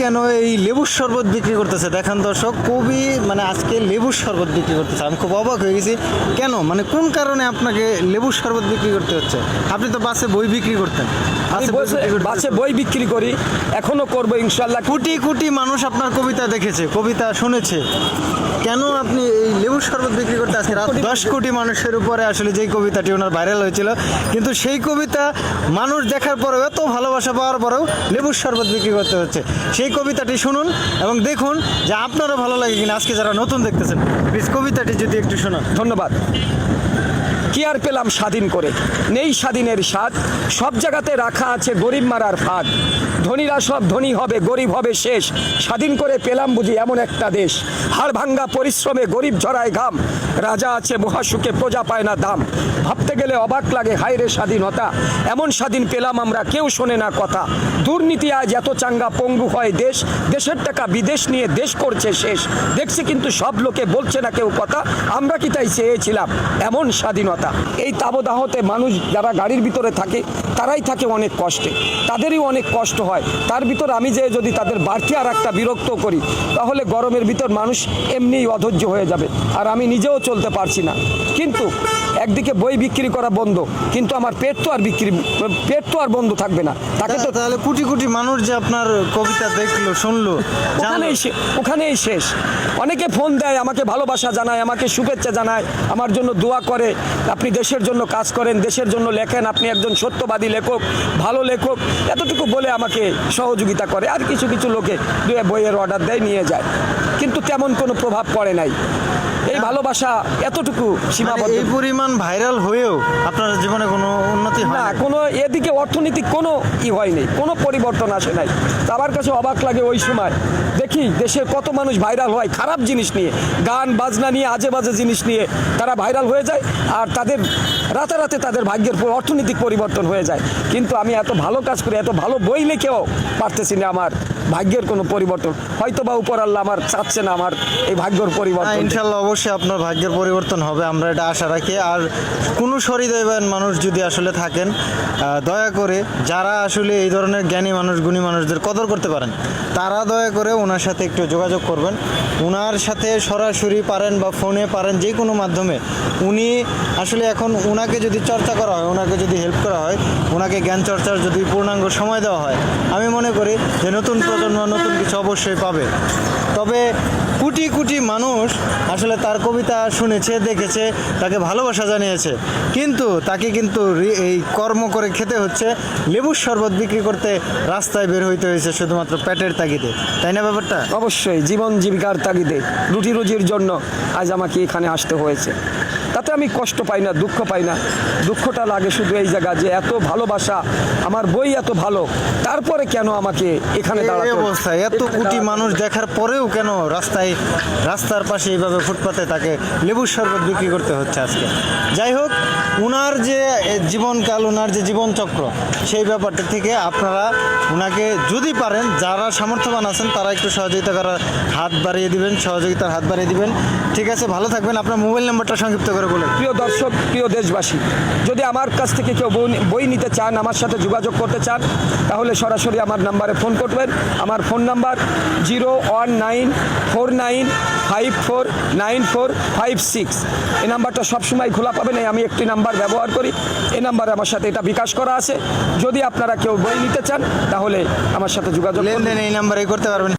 কেন এই লেবুর শরবত বিক্রি করতেছে? দেখেন দর্শক কবি মানে আজকে লেবুর শরবত বিক্রি করতেছে। আমি খুব অবাক হয়ে গেছি। কেন? মানে কোন কারণে আপনাকে লেবুর শরবত বিক্রি করতে হচ্ছে? আপনি তো বাসে বই বিক্রি করতেন। বাসে বই বিক্রি করি। এখনও করব ইনশাল্লাহ কোটি কোটি মানুষ আপনার কবিতা দেখেছে কবিতা শুনেছে। কেন আপনি এই লেবুর শরবত বিক্রি করতে আজকে রাত দশ কোটি মানুষের উপরে আসলে যেই কবিতাটি ওনার ভাইরাল হয়েছিল কিন্তু সেই কবিতা মানুষ দেখার পরেও এত ভালোবাসা পাওয়ার পরেও লেবুর শরবত বিক্রি করতে হচ্ছে। সেই কবিতাটি শুনুন এবং দেখুন যে আপনারও ভালো লাগে কিনা। আজকে যারা নতুন দেখতেছেন প্লিজ কবিতাটি যদি একটু শোনান। ধন্যবাদ। আর পেলাম স্বাধীন করে। নেই স্বাধীনের স্বাদ, সব জায়গাতে রাখা আছে গরিব মারার ফাঁদ। ধনীরা সব ধনী হবে, গরিব হবে শেষ। স্বাধীন করে পেলাম বুঝি এমন একটা দেশ। হাড় ভাঙ্গা পরিশ্রমে গরিব ঝরায় ঘাম। রাজা আছে মহাসুখে, প্রজা পায় না দাম। ভাবতে গেলে অবাক লাগে হায়রে স্বাধীনতা। এমন স্বাধীন পেলাম আমরা, কেউ শোনে না কথা। দুর্নীতি আজ এত চাঙ্গা পঙ্গু হয় দেশ। দেশের টাকা বিদেশ নিয়ে দেশ করছে শেষ। দেখছি কিন্তু সব লোকে বলছে না কেউ কথা। আমরা কি তাই চেয়েছিলাম? এমন স্বাধীনতা। এই তাবদাহতে মানুষ যারা গাড়ির ভিতরে থাকে তারাই থাকে অনেক কষ্টে। তাদেরই অনেক কষ্ট হয়। তার ভিতর আমি যে যদি তাদের বাড়তি আর একটা বিরক্ত করি তাহলে গরমের ভিতর মানুষ এমনিই অধৈর্য হয়ে যাবে আর আমি নিজেও চলতে পারছি না। কিন্তু একদিকে বই বিক্রি করা বন্ধ কিন্তু আমার পেট তো আর বিক্রি পেট তো আর বন্ধ থাকবে না। তাকে তো তাহলে কোটি কোটি মানুষ যে আপনার কবিতা দেখল শুনলো ওখানেই ওখানেই শেষ। অনেকে ফোন দেয় আমাকে ভালোবাসা জানায় আমাকে শুভেচ্ছা জানায় আমার জন্য দোয়া করে। আপনি দেশের জন্য কাজ করেন দেশের জন্য লেখেন আপনি একজন সত্যবাদী লেখক ভালো লেখক এতটুকু বলে আমাকে সহযোগিতা করে। আর কিছু কিছু লোকে দুয়ে বইয়ের অর্ডার দেয় নিয়ে যায়। কিন্তু তেমন কোনো প্রভাব পড়ে নাই। এই ভালোবাসা এতটুকু মানে সীমাবদ্ধ। এই পরিমাণ ভাইরাল হয়েও আপনার জীবনে কোনো না, কোনো এদিকে অর্থনৈতিক কোনো ই হয়নি, কোনো পরিবর্তন আসে নাই। তার কাছে অবাক লাগে ওই সময়। দেখি দেশের কত মানুষ ভাইরাল হয় খারাপ জিনিস নিয়ে, গান, বাজনা নিয়ে আজে বাজে জিনিস নিয়ে তারা ভাইরাল হয়ে যায় আর তাদের রাতারাতে তাদের ভাগ্যের অর্থনৈতিক পরিবর্তন হয়ে যায়। কিন্তু আমি এত ভালো কাজ করি, এত ভালো বই লিখেও পারতেছি না আমার ভাগ্যের কোনো পরিবর্তন। হয়তো বা উপর আল্লাহ আমার চাচ্ছে না আমার এই ভাগ্যর হ্যাঁ, পরিবর্তন ইনশাল্লাহ অবশ্যই আপনার ভাগ্যের পরিবর্তন হবে আমরা এটা আশা রাখি। আর কোনো সহৃদয়বান মানুষ যদি আসলে থাকেন দয়া করে যারা আসলে এই ধরনের জ্ঞানী মানুষ গুণী মানুষদের কদর করতে পারেন তারা দয়া করে ওনার সাথে একটু যোগাযোগ করবেন। ওনার সাথে সরাসরি পারেন বা ফোনে পারেন যে কোনো মাধ্যমে। উনি আসলে এখন ওনাকে যদি চর্চা করা হয় ওনাকে যদি হেল্প করা হয় ওনাকে জ্ঞান চর্চার যদি পূর্ণাঙ্গ সময় দেওয়া হয় আমি মনে করি যে নতুন প্রজন্ম নতুন কিছু অবশ্যই পাবে। তবে কোটি কোটি মানুষ আসলে তার কবিতা শুনেছে, দেখেছে, তাকে ভালোবাসা জানিয়েছে। কিন্তু তাকে কিন্তু এই কর্ম করে খেতে হচ্ছে। লেবুর শরবত বিক্রি করতে রাস্তায় বের হইতে হয়েছে শুধুমাত্র পেটের তাগিদে। তাই না ব্যাপারটা? অবশ্যই, জীবন জীবিকার তাগিদে, রুটি রুজির জন্য আজ আমাকে এখানে আসতে হয়েছে। তাতে আমি কষ্ট পাই না দুঃখ পাই না। দুঃখটা লাগে শুধু এই জায়গা যে এত ভালোবাসা আমার বই এত ভালো তারপরে কেন আমাকে এখানে দাঁড়াতে? অবস্থায় এত কোটি মানুষ দেখার পরেও কেন রাস্তায় রাস্তার পাশে এইভাবে ফুটপাতে তাকে লেবুর শরবত বিক্রি করতে হচ্ছে আজকে? যাই হোক উনার যে জীবনকাল উনার যে জীবনচক্র সেই ব্যাপারটা থেকে আপনারা উনাকে যদি পারেন যারা সামর্থ্যবান আছেন তারা একটু সহযোগিতা করার হাত বাড়িয়ে দিবেন সহযোগিতার হাত বাড়িয়ে দিবেন। ঠিক আছে ভালো থাকবেন। আপনার মোবাইল নাম্বারটা সংক্ষিপ্ত করে বলে, প্রিয় দর্শক, প্রিয় দেশবাসী, যদি আমার কাছ থেকে কেউ বই- নিতে চান, আমার সাথে যোগাযোগ করতে চান, তাহলে সরাসরি আমার নাম্বারে ফোন করবেন। আমার phone number zero one nine four nine five four nine four five six. এই নাম্বারটা সবসময় খোলা পাবেন আমি একটি নাম্বার ব্যবহার করি। এই নাম্বারে আমার সাথে এটা বিকাশ করা আছে। যদি আপনারা কেউ বই নিতে চান, তাহলে আমার সাথে যোগাযোগ লেনদেন এই নাম্বারেই করতে পারবেন।